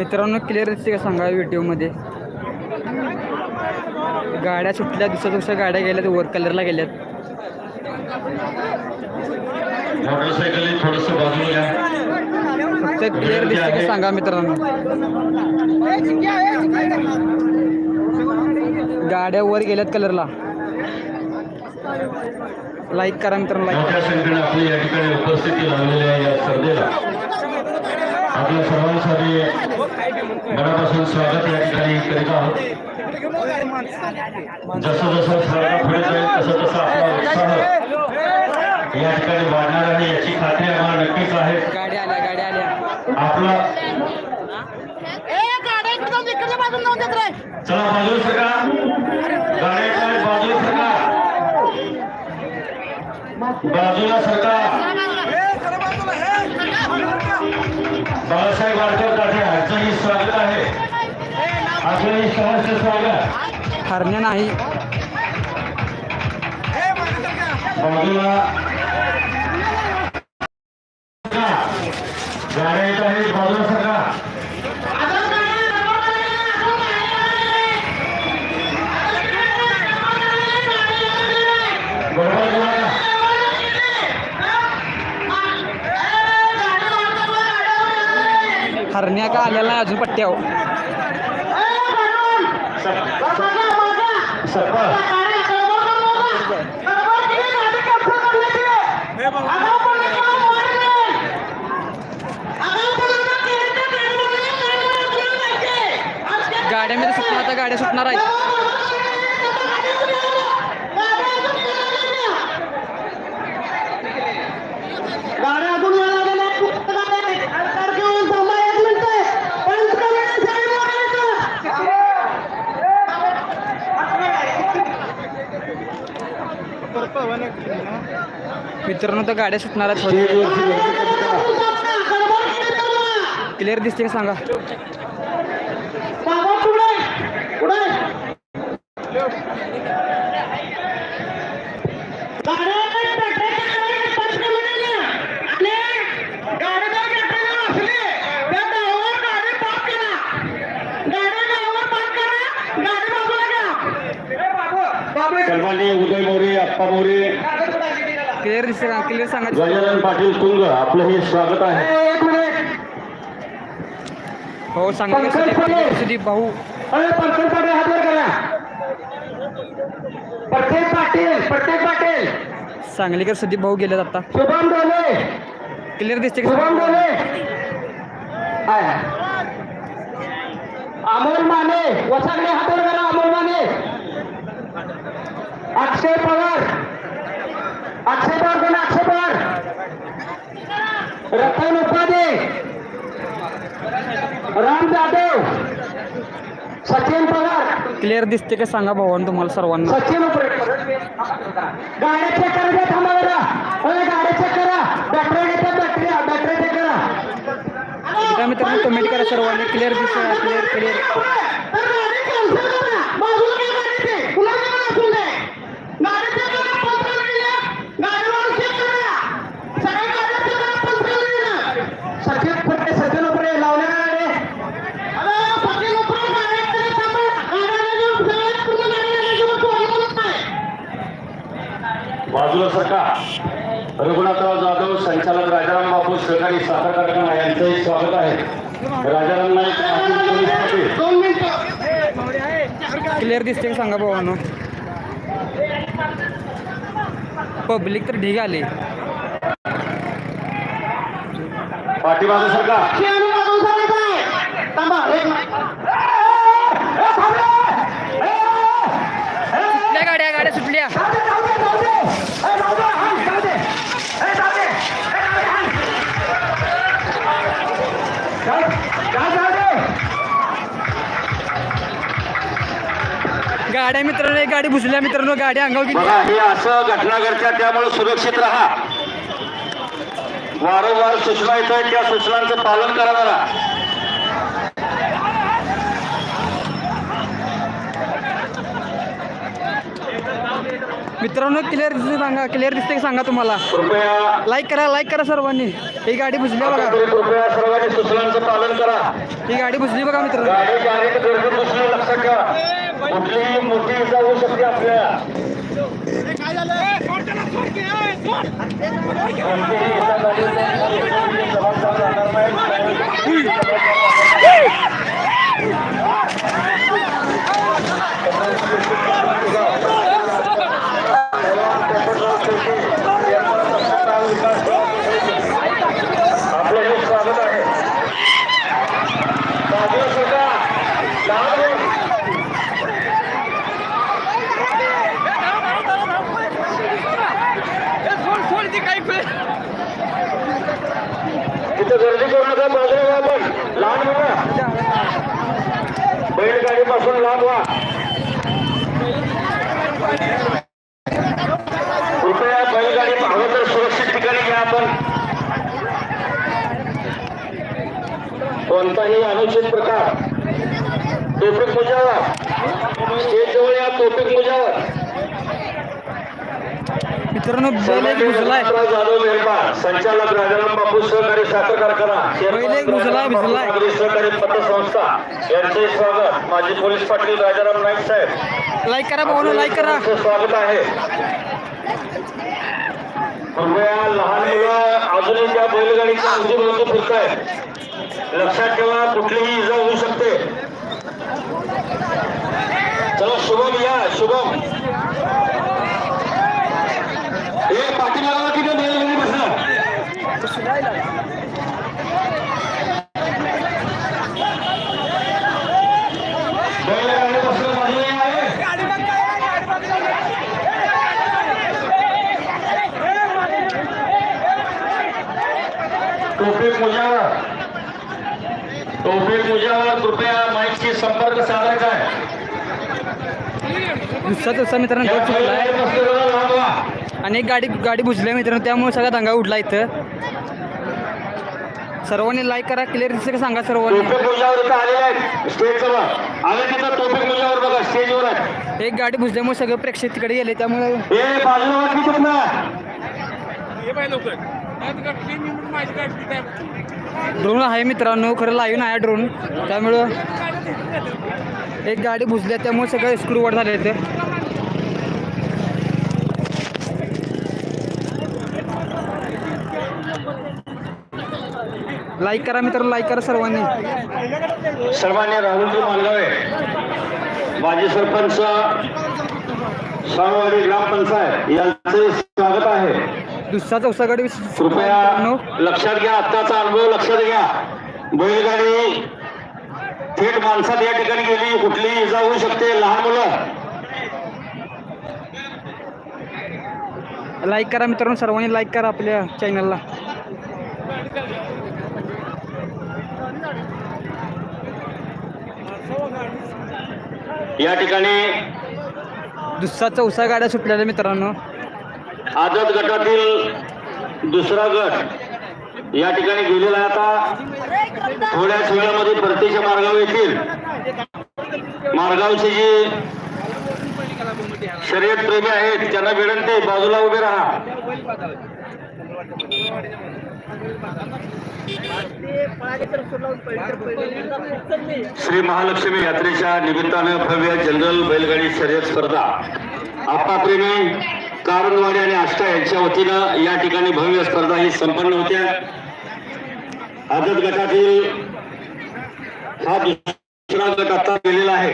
मित्रांनो क्लिअर दिसते का सांगा व्हिडिओमध्ये गाड्या सुटल्या दुसऱ्या दुसऱ्या गाड्या गेल्यात वर कलरला गेल्यात. फक्त क्लिअर दिसते का सांगा मित्रांनो? गाड्या वर गेल्यात कलरला लाईक करा मित्रांनो लाईक आपली या ठिकाणी उपस्थिती लावलेली आहे या स्पर्धेला. आपल्या सर्वांसाठी मनापासून स्वागत या ठिकाणी करीत आहोत. जसं जसं स्पर्धा पुढे जाईल तसं तसं आपला उत्साह या ठिकाणी वाढणार आहे याची खात्री आम्हाला नक्कीच आहे. गाड्या गाड्या आपला ए गाड्या इकडे जाऊन दे, इकडच्या बाजून जाऊन बाळासाहेब आडकर ताठे यांचंही स्वागत आहे. आपलंही सहर्ष स्वागत. हरण्या नाही. बाजूला. गाड्या येत आहेत बाजूला हरण्या का आलेला नाही अजून पट्ट्यावर? सरपंच गाड्यामध्ये सुटणार आता गाड्या सुटणार आहेत गाड्या अजून यायला लागल्या आहेत. फक्त गाड्या आहेत. तर घेऊन थांबा एक मिनिटं. पंच कमिटी साईड लागायचं. मित्रांनो तर गाड्या सुटणार आहेत. क्लिअर दिसते का सांगा? उदय मोरे अप्पा मोरे. क्लिअर क्लिअर सांगा गजानन पाटील तुंग आपलं हे स्वागत आहे. एक मिनिट. हो सांगा सुदीप भाऊ. पंकज पाटील हात वर करा. प्रत्येक पाटील प्रत्येक पाटील. सांगलीकर सुदीप भाऊ गेलेत आता. शुभम डोले क्लिअर दिसते शुभम? डोले. अमोल माने वसागले हात वर करा अमोल माने. अक्षय पवार. अक्षय पवार कोण अक्षय पवार रतन उपाध्ये राम जाधव सचिन पवार क्लिअर दिसते का सांगा भावानं तुम्हाला सर्वांना सचिन गाड्या चेक करा थांबा जरा गाड्या चेक करा बॅटरी घेतात बॅटरी बॅटरी चेक करा मित्रांनो कमेंट करा सर्वांनी क्लिअर दिसते क्लिअर क्लिअर सचिन उपरे सचिन उपरे लावले का गाडी अरे सचिन उपरे गाड्या तरी थांबा गाड्या घेऊन सगळ्यात पूर्ण गाड्या घेऊन सोडलं नाही बाजूला सरका रघुनाथराव जाधव संचालक राजाराम बापू सहकारी साखर कारखाना यांचंही स्वागत आहे. राजाराम नाईक क्लिअर दिसते सांगा भावानं. पब्लिक तर ढिग आले. पाठीमागे सरका. शिवानी बाजून सांगायचं आहे. थांबा गाड्या मित्रांनो एक गाडी भुसल्या मित्रांनो गाडी अंगावर गेली. बघा हे असं घटना घडत्या त्यामुळे सुरक्षित राहा. वारंवार सूचना येत आहेत त्या सूचनांचं पालन करा जरा. मित्रांनो क्लिअर दिसते सांगा क्लिअर दिसते का सांगा तुम्हाला? कृपया लाईक करा लाईक करा सर्वांनी. ही गाडी बुजली बघा. कृपया सर्वांनी सूचनांचं पालन करा. ही गाडी बुजली बघा मित्रांनो. कुठलीही मोठी इजा होऊ शकते आपल्याला. कोणतीही जबाबदार राहणार तिथं गर्दी करू नका बाजूला व्हा आपण. लहान मुलं बैलगाडीपासून लांब व्हा कृपया बैलगाडी हवं तर सुरक्षित ठिकाणी घ्या आपण. कोणताही अनुचित प्रकार. टोपिक मुजावा. स्टेज जवळ या टोपिक मुजावा. मित्रांनो बैल एक मेहरबान संचालक राजाराम बापू सहकारी साखर कारखाना पहिले एक बुजलाय. नागरी सहकारी पतसंस्था यांचे स्वागत माजी पोलीस पाटील राजाराम नाईक साहेब. लाईक करा भाऊ लाईक करा. स्वागत आहे. कृपया लहान मुलं अजूनही त्या बैलगाडीच्या अवतीभोवती फिरत आहेत लक्षात ठेवा कुठलीही इजा होऊ शकते. चला शुभम या शुभम हे पाठीमागाला किती बैलगाडी बसणार बैलगाडी बसणं बाजूला आहे टोपे मुजावर टोपे मुजावर कृपया माईकशी संपर्क साधायचा आहे. मित्रांनो. आणि एक गाडी गाडी बुजली मित्रांनो त्यामुळे सगळा दंगा उडला इथं. सर्वांनी लाईक करा क्लिअर दिसते का सांगा सर्वांनी? टोपे मुजावर इथं आलेले आहेत. स्टेजवर आले तिथं टोपे मुजावर बघा स्टेजवर आहे एक गाडी बुजल्यामुळे सगळे प्रेक्षक तिकडे गेले त्यामुळे ड्रोन आहे मित्रांनो खरं लाईव्ह आहे ड्रोन. त्यामुळं एक गाडी बुजल्या त्यामुळे सगळं स्क्रू वर झाले ते. लाईक करा मित्र लाईक करा सर्वांनी. सर्वांनी राहुलजी मालगावे माजी सरपंच साववाडी ग्रामपंचायत यांचे स्वागत आहे. दुसरा चौसा गाडी कृपया लक्षात घ्या आत्ताचा अनुभव लक्षात घ्या. बैलगाडी थेट माणसात या ठिकाणी गेली कुठली इजा होऊ शकते लहान मुलं. लाईक करा मित्रांनो सर्वांनी लाईक करा आपल्या चॅनलला या ठिकाणी दुसरा चौसा गाड्या सुटलेल्या मित्रांनो. आझाद गटातील दुसरा गट या ठिकाणी गेलेला आहे आता. थोड्याच वेळामध्ये परतीच्या मार्गावर येतील. मार्गावचे जे शर्यत प्रेमी आहेत त्यांना विनंती बाजूला उभे राहा. श्री महालक्ष्मी यात्रेच्या निमित्तानं भव्य जनरल बैलगाडी शर्यत स्पर्धा. आप्पाप्रेमी कारंदवाडी आणि आष्टा यांच्या वतीनं या ठिकाणी भव्य स्पर्धा ही संपन्न होत्या आदत गटातील हा दुसरा गट आता गेलेला आहे.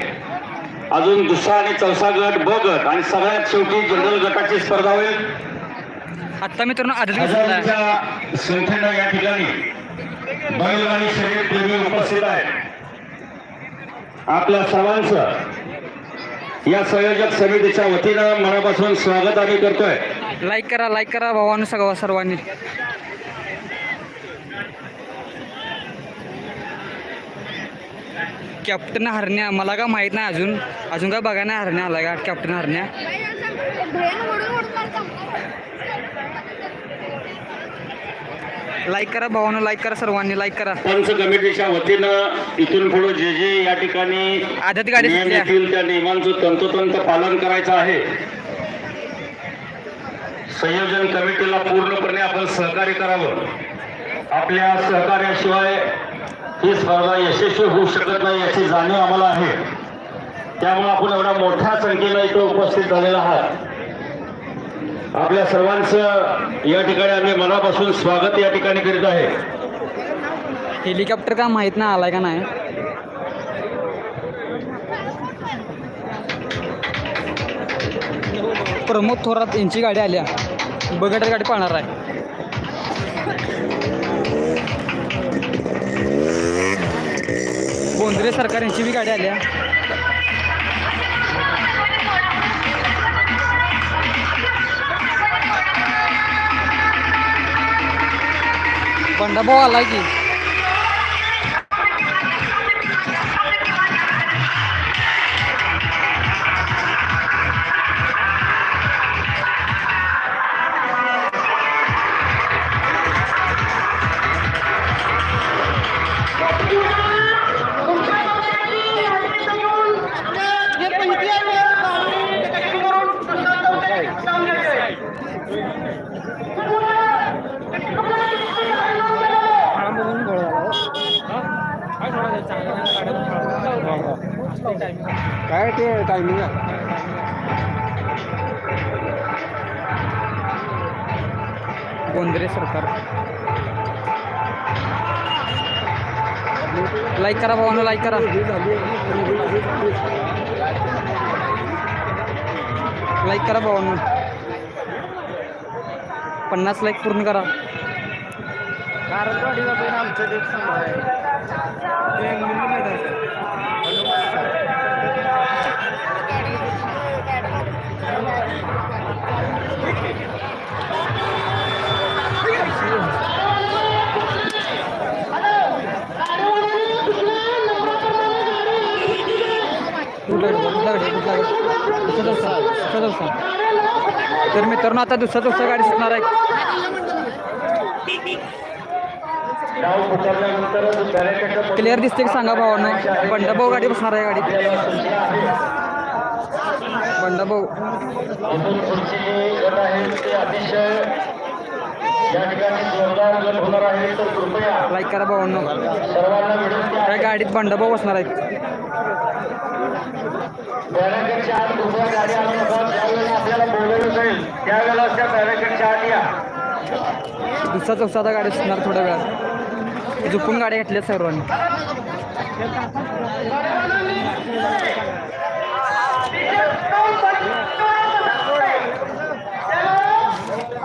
अजून दुसरा आणि चौथा गट ब गट आणि सगळ्यात शेवटी जनरल गटाची स्पर्धा होईल. आत्ता मित्रांनो आदत संख्येनं या ठिकाणी बैलगाडी शर्यत प्रेमी उपस्थित आहेत आपल्या सर्वांचं या संयोजक समितीच्या वतीनं मनापासून स्वागत आम्ही करतोय. लाईक करा लाईक करा भावानं सगळं सर्वांनी. कॅप्टन हरण्या मला का माहीत नाही अजून. अजून काय बघा नाही हरण्या आला का? कॅप्टन हरण्या. लाईक करा भावानं लाईक करा सर्वांनी लाईक करा. पंच कमिटीच्या वतीनं इथून पुढे जे जे या ठिकाणी आदत गाडी नियम सुटल्या. येतील त्या नियमांचं तंतोतंत पालन करायचं आहे. संयोजन कमिटीला पूर्णपणे आपण सहकार्य करावं. आपल्या सहकार्याशिवाय ही स्पर्धा यशस्वी होऊ शकत नाही याची जाणीव आम्हाला आहे. त्यामुळे आपण एवढ्या मोठ्या संख्येनं इथं उपस्थित झालेला आहात. आपल्या सर्वांचं या ठिकाणी आम्ही मनापासून स्वागत या ठिकाणी करीत आहे. हेलिकॉप्टर का माहीत नाही आलाय का नाही? प्रमोद थोरात यांची गाडी आल्या बगटर गाडी पाहणार आहे. बोंद्रे सरकार यांची बी गाडी आल्या बंडाभाऊ आलाय की जे काय ते टायमिंग गोंद्रे सरकार लाईक करा भावानं लाईक करा. लाईक करा भावानं. पन्नास लाईक पूर्ण करा. कुठला गडी? तर मित्रांनो आता दुसरा दुसऱ्या गाडी सुटणार आहे. क्लिअर दिसते की सांगा भावानं बंडाभाऊ गाडी बसणार आहे गाडी कृपया लाईक करा आहे. त्या गाडीत बंडाभाऊ बसणार आहेत. गाडी दुसरा चौसा गाडी सुटणार थोड्या वेळात. झुकून गाड्या घेतल्या सर्वांनी.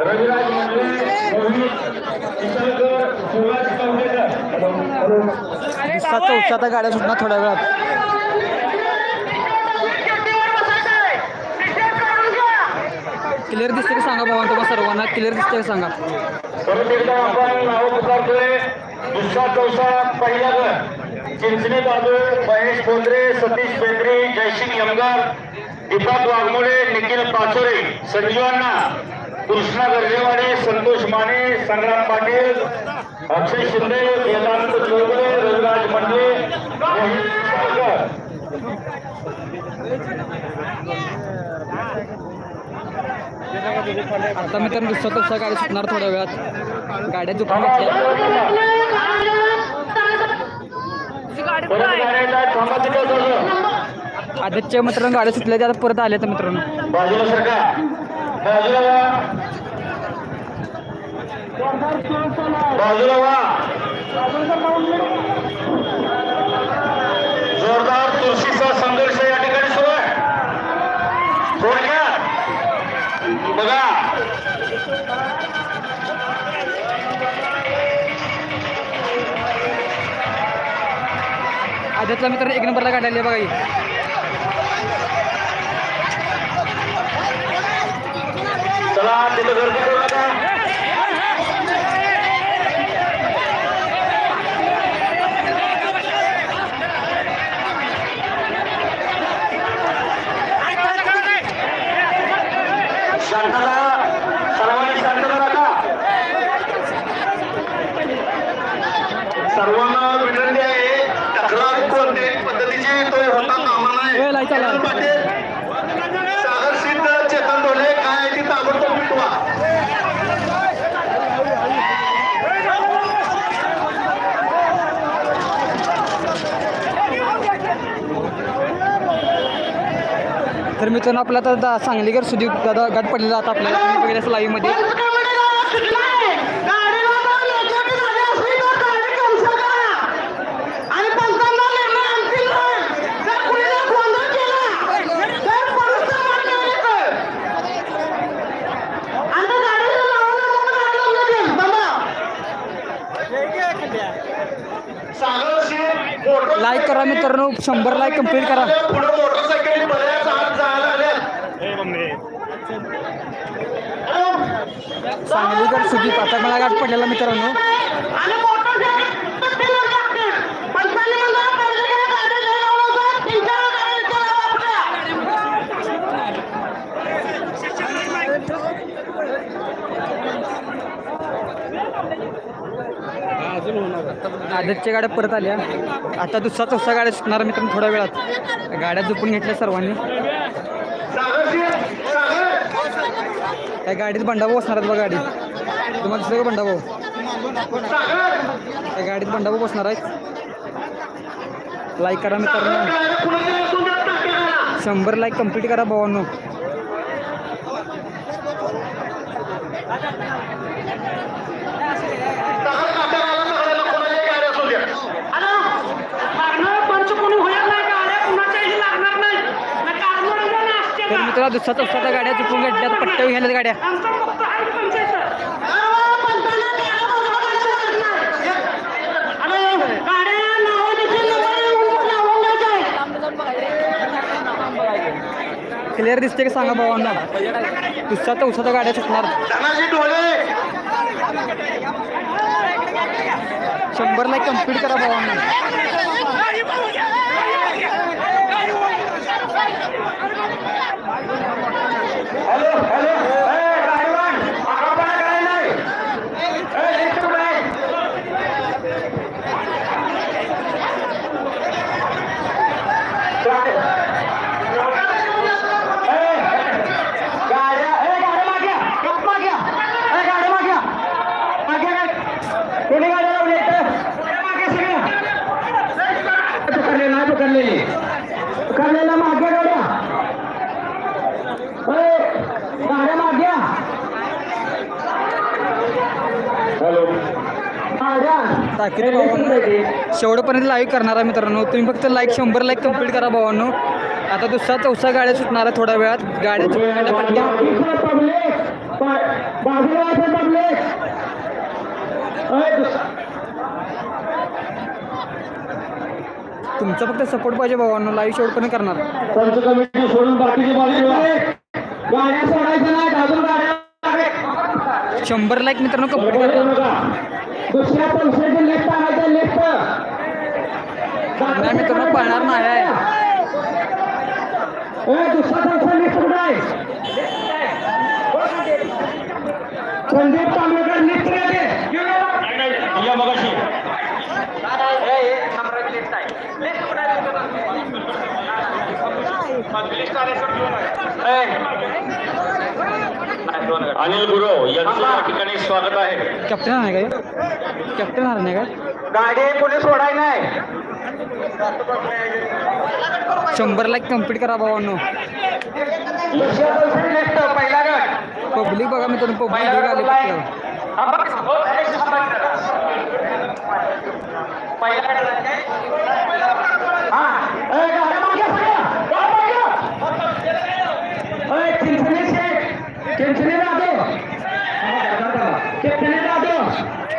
रविराज मंडले मोहित कवडेकर गाड्या सुटणार थोड्या वेळात. क्लिअर दिसते की सांगा भावानं तुम्हाला सर्वांना? क्लिअर दिसते की सांगा? परत एकदा आपण नाव पुकारतोय दुसरा चौसा पहिला गट चिंचणी बाबू महेश बोंद्रे सतीश बेंद्रे जयसिंग यमगार दीपक वाघमोडे निखिल पाचोरे संजीवांना कृष्णा गर्जेवाडे संतोष माने संग्राम पाटील अक्षय शिंदे वेदांत चौगुले रविराज मंडे. आता मित्रांनो दुसरा चौसा गाडी सुटणार थोड्या वेळात. गाड्या थोडं. आदतच्या मित्रांनो गाड्या सुटल्या त्या आता परत आल्या तर मित्रांनो. बाजूला बाजूला वा. जोरदार तुळशीचा संघर्ष या ठिकाणी सुरू आहे. थोडक्यात बघा. आदतला मित्र एक नंबरला काढायला बघा ही चला तिथं गर्दी करू नका शांतता सर्वांनी शांतता राखा सर्वांना विनंती आहे तक्रार कोणत्याही पद्धतीची तो होता कामा ए, लाइट आला. चेतन पाटील सागर सिंग चेतन ढोले काय आहे ती ताबडतोब मिटवा तर मित्रांनो आपला आता दा- सांगलीकर सुदीप दादा गाठ पडलेला आता आपल्याला तुम्ही बघितलं लाईव्हमध्ये पंचकर्माने गावात सुटलाय. गाडीला जर लेकरं झाली असली तर गाडी cancel करा. आणि पंचांना निर्णय अंतिम आहे. जर कुणीने गोंधळ केला, तर पोलीस मार करायचं. आणि त्या गाडीला लावून म्हणून गाडी लावून देईल. थांबा. सागर सिंग मोटर लाईक करा मित्रांनो शंभर लाईक कंप्लीट करा पुढे मोटरसायकल बऱ्याच आत जायला आल्या सांगलीकर सुदीप आता मला गाठ पडलेला मित्रांनो. आदतच्या गाड्या परत आल्या आता दुसरा चौसा गाड्या सुटणार मित्रांनो थोड्या वेळात. गाड्या झोपून घेतल्या सर्वांनी सागर सिंग या गाडीत बंडाभाऊ बसणार आहेत बघा गाडी तुम्हाला दिसलं का बंडाभाऊ भाऊ? त्या गाडीत बंडाभाऊ बसणार आहेत. लाईक करा मित्रांनो. शंभर लाईक कंप्लीट करा भावांनो सागर काट्याला सगळ्याला कुणाच्याही गाड्या असू द्या हॅलो लागणार पंच कोणी होणार नाही गाड्या कुणाच्याही लागणार नाही नाही काढणार नाही ना असते तर मित्रांनो दुसरा चौसा त्या गाड्या चुकून घेतल्या पट्ट्या घ्यायला गाड्या. क्लिअर दिसते का सांगा भावांना? दुसऱ्या चौसा त्या गाड्या चुकणार. शंभर लाईक कंप्लीट करा भावांना हॅलो हॅलो ए ड्रायव्हर आगाऊपणा करायला नाही ए लिफ्ट कुठं आहे ए, गाड्या ए गाड्या माग्या गप माग्या ए गाड्या माग्या माग्या काय कोणी गाड्या लावली इथं? गाड्या माग्या सगळ्या पकडले नाही पकडलेली पकडलेल्या माग्या गाड्या अरे, गाड्या माग्या हॅलो गाड्या ताकीद भावांनो? शेवटपर्यंत लाईक करणार आहे मित्रांनो. तुम्ही फक्त लाईक शंभर लाईक कंप्लीट करा भावांनो. आता दुसरा चौसा गाड्या सुटणार आहे थोड्या वेळात. गाड्या तुमचा फक्त सपोर्ट पाहिजे भावांनो. लाईव्ह शेवटपर्यंत करणार. शंभर लाईक मित्रांनो कंप्लीट गाड्या करा सोडू नका. दुसऱ्या पंचाचे लेफ़्ट आणायचं लेफ़्ट नाही मित्रांनो पळणार नाही. आहे ए दुसरा पंचा लेफ़्ट कुठं आहे संदीप तांबेकर लेफ़्ट या मगाशी. अनिल गुरव यांचं या ठिकाणी स्वागत आहे. कॅप्टन आहे काय कॅप्टन आहे नाही काय गाडी कोणी सोडाय नाही. शंभर लाईक कंप्लीट करा भावांनो पहिला गट. पब्लिक बघा मित्रांनो पब्लिक पहिला आले. पहिला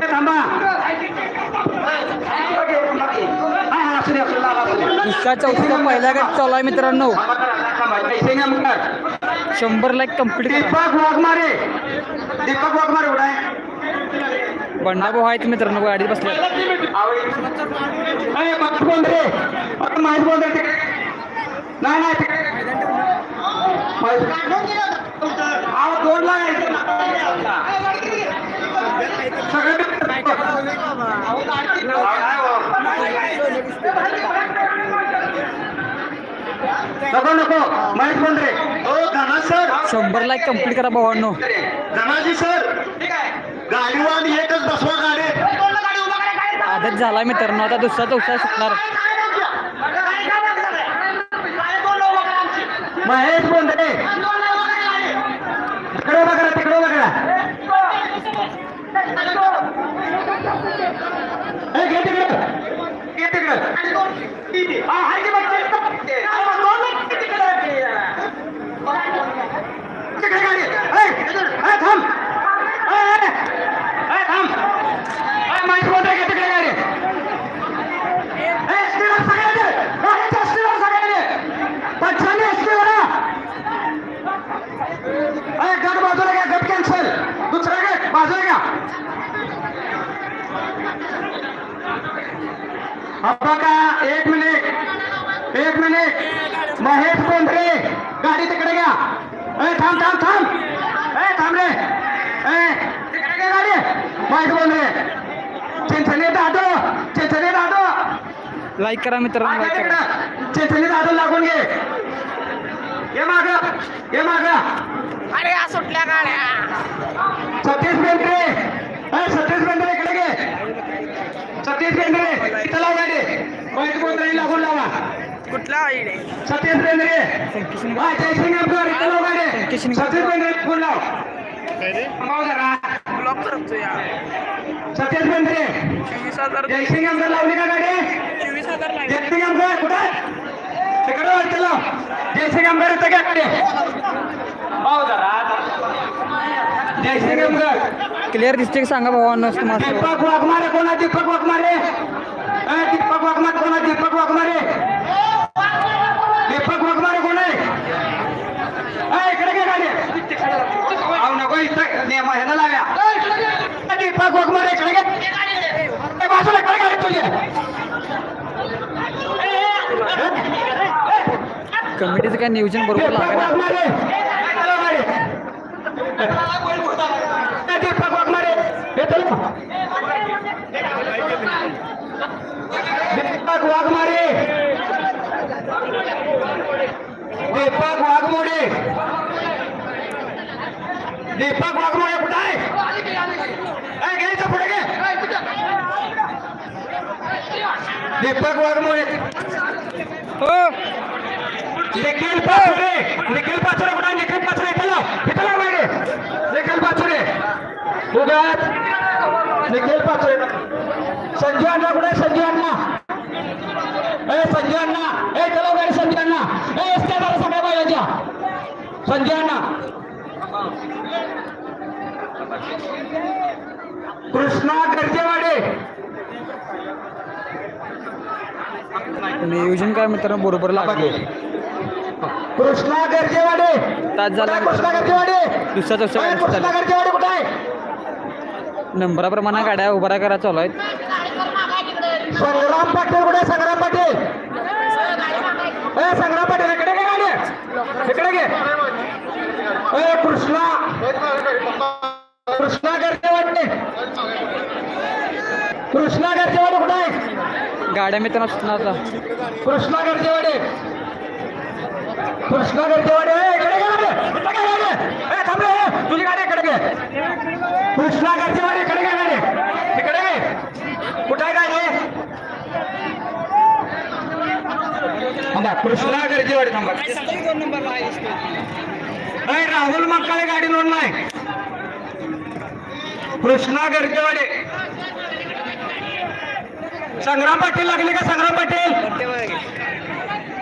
दे लावा, असू दे. दुसरा चौसा पहिल्या गाडी चालू आहे मित्रांनो. शंभर लाईक कंप्लीट दीपक वाघमारे. दीपक वाघमारे कुठे आहे? बंडाभाऊ आहेत मित्रांनो गाडीत बसले अरे महेश बोंद्रे अरे महेश बोंद्रे तिकडे नाही नाही दोन लाख आहे. सगळे नको नको. महेश बोंद्रे हो धना सर. शंभर लाईक कंप्लीट करा भावांनो. धनाजी सर. गाडीवान एकच बसवा गाडी आदत झाला मित्रांनो आता दुसरा चौसा सुटणार. महेश बोंद्रे तिकडे बघा तिकडे बघा ए, घे तिकडे घे तिकडे हा, हाय की बघ, तिकडे गाडी ए, ए, थांब ए, ए, ए, थांब ए, महेश बोंद्रे घे तिकडे गाडी ए, स्टीवर सगळे दे. गाडीच्या स्टीवर सगळे दे. पटकन ये स्टीवर हा. ए, गट बाजूला घ्या गट कॅन्सल दुसरा गट बाजूला घ्या बघा एक मिनिट एक मिनिट. महेश बोंद्रे गाडी तिकडे घ्या. ए थांब थांब थांब. ए थांब रे. ए तिकडे घ्या गाडी. महेश बोंद्रे चिंचणी दादो चिंचणी दादो. लाईक करा मित्रांनो लाईक करा. चिंचणी दादो लागून घे. ये माग ये माग. अरे या सुटल्या गाड्या. सतीश बेंद्रे. ए सतीश बेंद्रे इकडे. सतीश बेंद्रे इथं लाव गाडी महेश बोंद्रे लागून लावा. कुठल्या आईने सतीश बेंद्रे हा जयसिंग अमकर इथं लाव गाडी सतीश बेंद्रे फोन लाव. थांबाव जरा. ब्लॉक करतो या सतीश बेंद्रे चोवीस हजार जयसिंग अमकर लावली का गाडी? चोवीस हजार लागले. जयसिंग अमकर कुठे? तिकडे वाटतं लाव जयसिंग अमकर इथं घ्या गाडी. पाहू जरा. क्लिअर दिसते की सांगा भावांनो दीपक वाघमारे कोणा दीपक वाघमारे? दीपक वाघमारे कोणा दीपक वाघमारे? दीपक वाघमारे कोण? आहे इकडे घे गाडी. अहो नको इथं ने ह्याला लाव्या दीपक वाघमारे इकडे ए, बाजूला इकडे गाडी तुझी. कमिटीचं काय नियोजन बरोबर दीपक लागेल वाघमारे चला गाडी. ए, दीपक वाघमारे दीपक दीपक वाघमोडे दीपक वाघमोडे कुठं आहे घ्यायचं पुढे घे दीपक वाघमोडे हो निखिल पाचुरे निखिल पाचुरे कुठं आहे? निखिल पाचुरे इथं लाव इथं लाव मागे पाचुरे. उगाच. निखिल पाचुरे. संजू अण्णा कुठे आहे? संजू अण्णा. ए संजय अण्णा. ए चलो गाडी संजय अण्णा. ए एसट्या जरा सगळ्या बायच्या. संजय अण्णा. कृष्णा गर्जेवाडे. नियोजन काय मित्रांनो? बरोबर लागले. कृष्णा गरजेवाडे. कृष्णा गरजेवाडे? दुसरा कृष्णा. गरजेवाडे? कुठे आहे? नंबराप्रमाणे गाड्या उभा करा चालू आहेत. संग्राम पाटील कुठे? संग्राम पाटील. ए संग्राम पाटील इकडे घे गाडी. इकडे घे. ए कृष्णा. कृष्णा गरजेवाडे. कृष्णा गरजेवाडे कुठे आहे? गाड्या मित्रांनो सुटणार आता. कृष्णा गरजेवाडे. कृष्णा गरजेवाडे इकडे तुझी गाडी इकडे घे. कृष्णा गरजेवाडे इकडे घे गाडी. इकडे घे. कुठे आहे गाडी? थांबा कृष्णा गरजेवाडे थांबा. ए, राहुल मक्काळे गाडी नोंद नाही. कृष्णा गरजेवाडे संग्राम पाटील लागले का? संग्राम पाटील?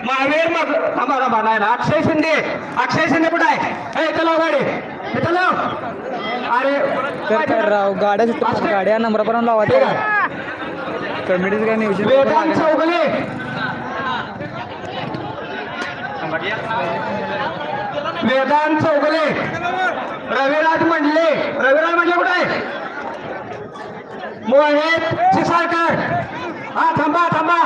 महावीर मग ना अक्षय शिंदे. अक्षय शिंदे कुठे आहे? ए चला गाडी. चला अरे तर काय राव गाड्या सुटतात गाड्या नंबराप्रमाणे लावायच्या कमिटीचं काय नियोजन वेदांत लागलं. चौगले. वेदांत चौगले. रविराज मंडले. रविराज मंडले कुठे आहे? मोहित चिसाळकर. हा थांबा थांबा.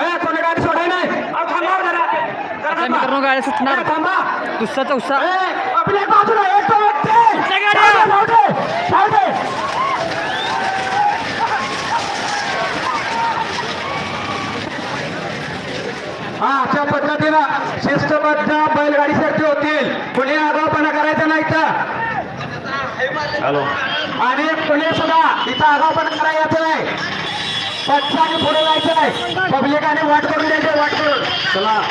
ए कोणी गाडी सोडाय नाही? हो आता. मित्रांनो गाड्या सुटणार. दुसरा चौसा. हा अशा पद्धतीनं शिस्तबद्ध बैलगाडी शर्ती होतील. कुणी आगावपणा करायचा नाही तर. आणि कुणी सुद्धा इथं आगावपणा करायचं नाही. पक्षाने पुढे जायचं नाही. पब्लिकाने वाट करून द्यायचे वाट करून. चला.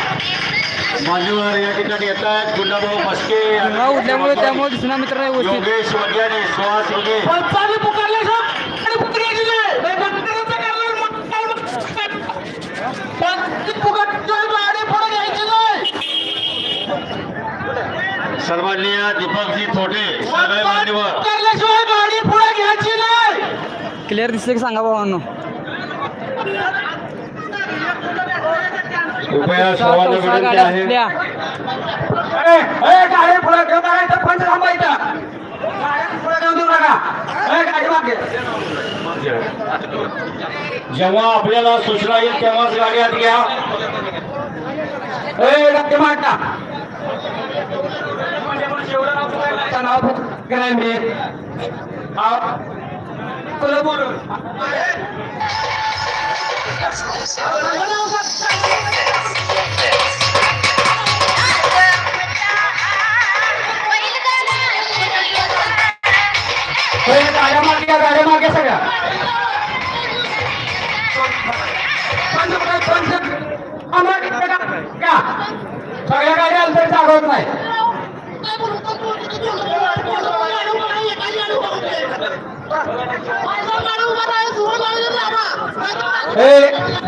मान्यवर या ठिकाणी येत आहेत. गुंडाभाऊ मस्के उठल्यामुळे त्यामुळे दिसणार मित्रांनो व्यवस्थित. योगेश वग्याने सुहास वगे पंचाने पुकारले सर. आणि पुकारले नाही. नाही, पंचाने पुकारले, मग- पंच पुकारतोय, गाडी पुढे घ्यायची नाही. सन्माननीय दीपकजी थोटे सगळे मान्यवर. नाही. क्लिअर दिसते की सांगा भावांनो? कृपया सर्वांना विनंती आहे. गाडी पुढे पंच थांबायचं जेव्हा आपल्याला सूचना येईल तेव्हाच गाडी आत घ्या. नाव करायला गाड्या मागे गाड्या मागे सगळ्या पंच पंच सगळ्या गाड्या अंतर चालवत नाही. ए